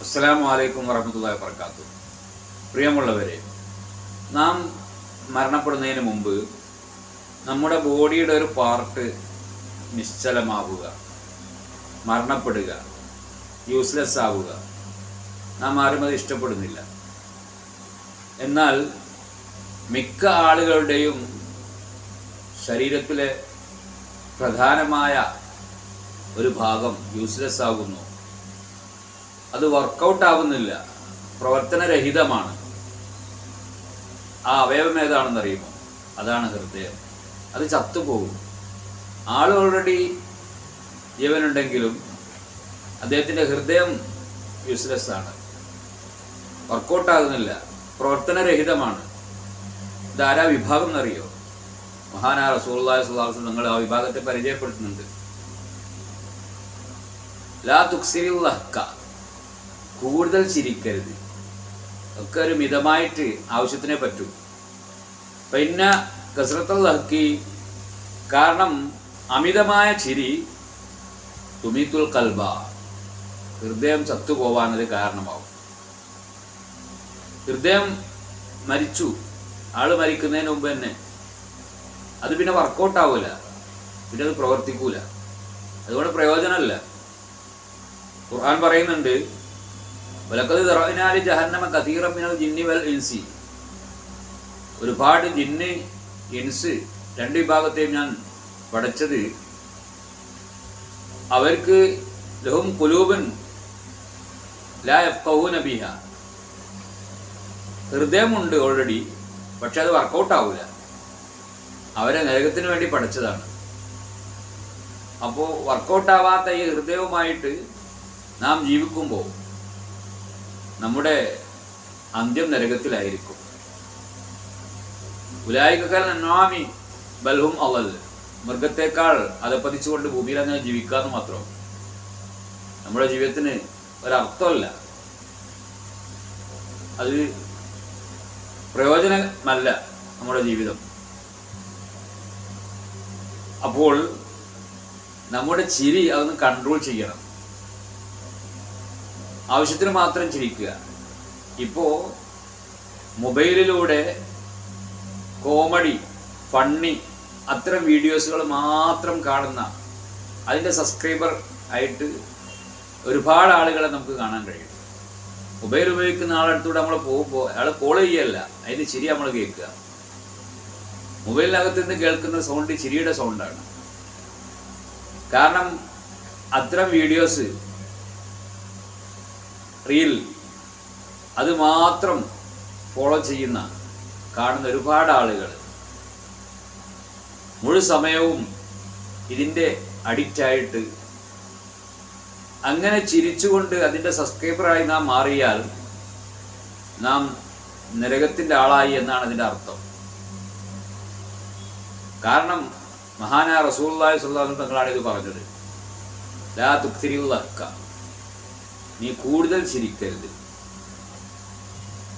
അസ്സലാമു വലൈക്കും വറഹമത്തല്ലാ വർക്കാത്തു പ്രിയമുള്ളവരെ നാം മരണപ്പെടുന്നതിന് മുമ്പ് നമ്മുടെ ബോഡിയുടെ ഒരു പാർട്ട് നിശ്ചലമാവുക മരണപ്പെടുക യൂസ്ലെസ് ആവുക. നാം ആരും അത് ഇഷ്ടപ്പെടുന്നില്ല. എന്നാൽ മിക്ക ആളുകളുടെയും ശരീരത്തിലെ പ്രധാനമായ ഒരു ഭാഗം യൂസ്ലെസ് ആകുന്നു. അത് വർക്കൗട്ട് ആവുന്നില്ല. പ്രവർത്തനരഹിതമാണ്. ആ അവയവം ഏതാണെന്ന് അറിയുമോ അതാണ് ഹൃദയം. അത് ചത്തുപോകും. ആൾ ഓൾറെഡി ജീവനുണ്ടെങ്കിലും അദ്ദേഹത്തിന്റെ ഹൃദയം യൂസ്ലെസ് ആണ്. വർക്കൗട്ട് ആകുന്നില്ല. പ്രവർത്തനരഹിതമാണ്. ഇതാരാ വിഭാഗം എന്നറിയോ? മഹാനാ റസൂള്ളി സുഹാസ് നിങ്ങൾ ആ വിഭാഗത്തെ പരിചയപ്പെടുത്തുന്നുണ്ട്. ലാ തുക്സിൽ ലഹ്ക കൂടുതൽ ചിരിക്കരുത്. ഒക്കെ ഒരു മിതമായിട്ട് ആവശ്യത്തിനെ പറ്റൂ. പിന്നെ കസറത്തുൽ ലഹ്ക്കി കാരണം അമിതമായ ചിരി തുമിത്തുൽ കൽബ ഹൃദയം ചത്തുപോവാനത് കാരണമാവും. ഹൃദയം മരിച്ചു. ആൾ മരിക്കുന്നതിന് മുമ്പ് തന്നെ അത് പിന്നെ വർക്കൗട്ട് ആവില്ല പിന്നെ അത് പ്രവർത്തിക്കൂല. അതുകൊണ്ട് പ്രയോജനമല്ല ഖുർആൻ പറയുന്നുണ്ട് ഒരുപാട് ജിന്ന് ഇൻസ് രണ്ട് വിഭാഗത്തെയും ഞാൻ പഠിച്ചത് അവർക്ക് ലഹും കുലൂബൻ ലാ യഫ്ഖഹൂന ബിഹ. ഹൃദയമുണ്ട് ഓൾറെഡി പക്ഷെ അത് വർക്കൗട്ട് ആവില്ല അവരെ നരകത്തിന് വേണ്ടി പഠിച്ചതാണ് അപ്പോൾ വർക്കൗട്ട് ആവാത്ത ഈ ഹൃദയവുമായിട്ട് നാം ജീവിക്കുമ്പോൾ നമ്മുടെ അന്ത്യം നരകത്തിലായിരിക്കും. ഉലായിക്കൽ നന്നാമി ബൽഹും അവൽ. മൃഗത്തെക്കാൾ അതപ്പതിച്ചുകൊണ്ട് ഭൂമിയിൽ അങ്ങനെ ജീവിക്കാന്ന് മാത്രം. നമ്മുടെ ജീവിതത്തിന് ഒരർത്ഥമല്ല. അത് പ്രയോജനമല്ല നമ്മുടെ ജീവിതം. അപ്പോൾ നമ്മുടെ ചിരി അതൊന്ന് കൺട്രോൾ ചെയ്യണം. ആവശ്യത്തിന് മാത്രം ചിരിക്കുക. ഇപ്പോൾ മൊബൈലിലൂടെ കോമഡി ഫണ്ണി അത്തരം വീഡിയോസുകൾ മാത്രം കാണുന്ന അതിന്റെ സബ്സ്ക്രൈബർ ആയിട്ട് ഒരുപാട് ആളുകളെ നമുക്ക് കാണാൻ കഴിയും. മൊബൈൽ ഉപയോഗിക്കുന്ന ആളടുത്തൂടെ നമ്മൾ പോകുമ്പോൾ അയാൾ കോൾ ചെയ്യല്ല. അതിന് ചിരി നമ്മൾ കേൾക്കുക. മൊബൈലിനകത്ത് നിന്ന് കേൾക്കുന്ന സൗണ്ട് ചിരിയുടെ സൗണ്ടാണ്. കാരണം അത്തരം വീഡിയോസ് റീൽ അത് മാത്രം ഫോളോ ചെയ്യുന്ന കാണുന്ന ഒരുപാട് ആളുകൾ. മുഴു സമയവും ഇതിന്റെ അഡിക്റ്റായിട്ട് അങ്ങനെ ചിരിച്ചുകൊണ്ട് അതിന്റെ സബ്സ്ക്രൈബറായി നാം മാറിയാൽ നാം നരകത്തിന്റെ ആളായി എന്നാണ് അതിന്റെ അർത്ഥം. കാരണം മഹാനായ റസൂള്ളി സുല്ലാഹു തങ്ങളാണ് ഇത് പറഞ്ഞത്. ലാ തുക്തിരിയുള്ളക്ക നീ കൂടുതൽ ചിരിക്കരുത്.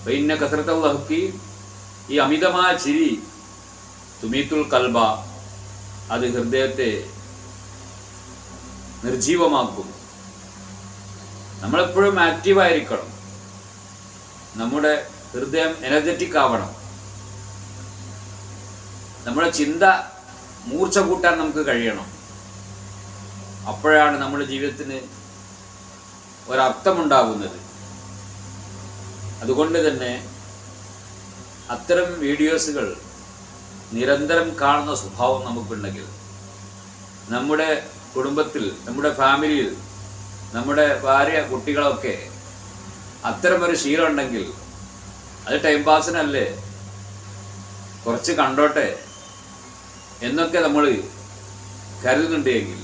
പിന്നെ കസരത്തുള്ളഹക്കി ഈ അമിതമായ ചിരി തുമീത്തുൽ കൽബ അത് ഹൃദയത്തെ നിർജീവമാക്കും. നമ്മളെപ്പോഴും ആക്റ്റീവായിരിക്കണം. നമ്മുടെ ഹൃദയം എനർജറ്റിക് ആവണം. നമ്മുടെ ചിന്ത മൂർച്ച കൂട്ടാൻ നമുക്ക് കഴിയണം. അപ്പോഴാണ് നമ്മുടെ ജീവിതത്തിന് ഒരർത്ഥമുണ്ടാകുന്നത്. അതുകൊണ്ട് തന്നെ അത്തരം വീഡിയോസുകൾ നിരന്തരം കാണുന്ന സ്വഭാവം നമുക്കുണ്ടെങ്കിൽ നമ്മുടെ കുടുംബത്തിൽ നമ്മുടെ ഫാമിലിയിൽ നമ്മുടെ ഭാര്യ കുട്ടികളൊക്കെ അത്തരമൊരു ശീലം ഉണ്ടെങ്കിൽ അത് ടൈം പാസിനല്ലേ കുറച്ച് കണ്ടോട്ടെ എന്നൊക്കെ നമ്മൾ കരുതുന്നുണ്ടെങ്കിൽ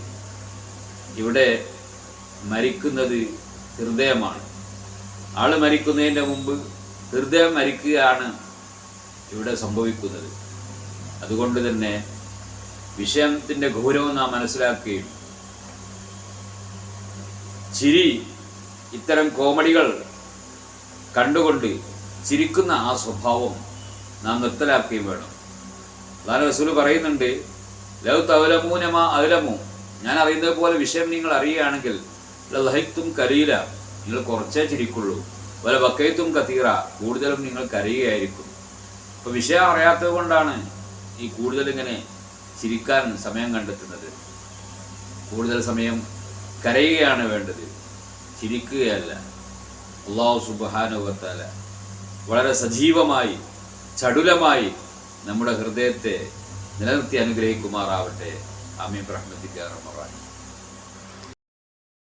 ഇവിടെ മരിക്കുന്നത് ഹൃദയമാണ്. ആൾ മരിക്കുന്നതിന്റെ മുമ്പ് ഹൃദയം മരിക്കുകയാണ് ഇവിടെ സംഭവിക്കുന്നത്. അതുകൊണ്ട് തന്നെ വിഷയത്തിന്റെ ഗൗരവം നാം മനസ്സിലാക്കുകയും ചിരി ഇത്തരം കോമഡികൾ കണ്ടുകൊണ്ട് ചിരിക്കുന്ന ആ സ്വഭാവം നാം നിർത്തലാക്കുകയും വേണം. അതാണ് റസൂൽ പറയുന്നുണ്ട് ലവ് തവലമൂനമാ അകലമോ ഞാൻ അറിയുന്നത് പോലെ വിഷയം നിങ്ങൾ അറിയുകയാണെങ്കിൽ ലഹൈത്തും കരീല. നിങ്ങൾ കുറച്ചേ ചിരിക്കുള്ളൂ. വല ബക്കയത്തും കത്തീറ. കൂടുതലും നിങ്ങൾ കരയുകയായിരിക്കും. അപ്പോൾ വിഷയം അറിയാത്തത് കൊണ്ടാണ് ഈ കൂടുതൽ ഇങ്ങനെ ചിരിക്കാൻ സമയം കണ്ടെത്തുന്നത്. കൂടുതൽ സമയം കരയുകയാണ് വേണ്ടത്. ചിരിക്കുകയല്ല. അള്ളാഹു സുബാനുഭവത്താല വളരെ സജീവമായി ചടുലമായി നമ്മുടെ ഹൃദയത്തെ നിലനിർത്തി അനുഗ്രഹിക്കുമാറാവട്ടെ. ആമീൻ. റഹ്മത്തിക്കാറ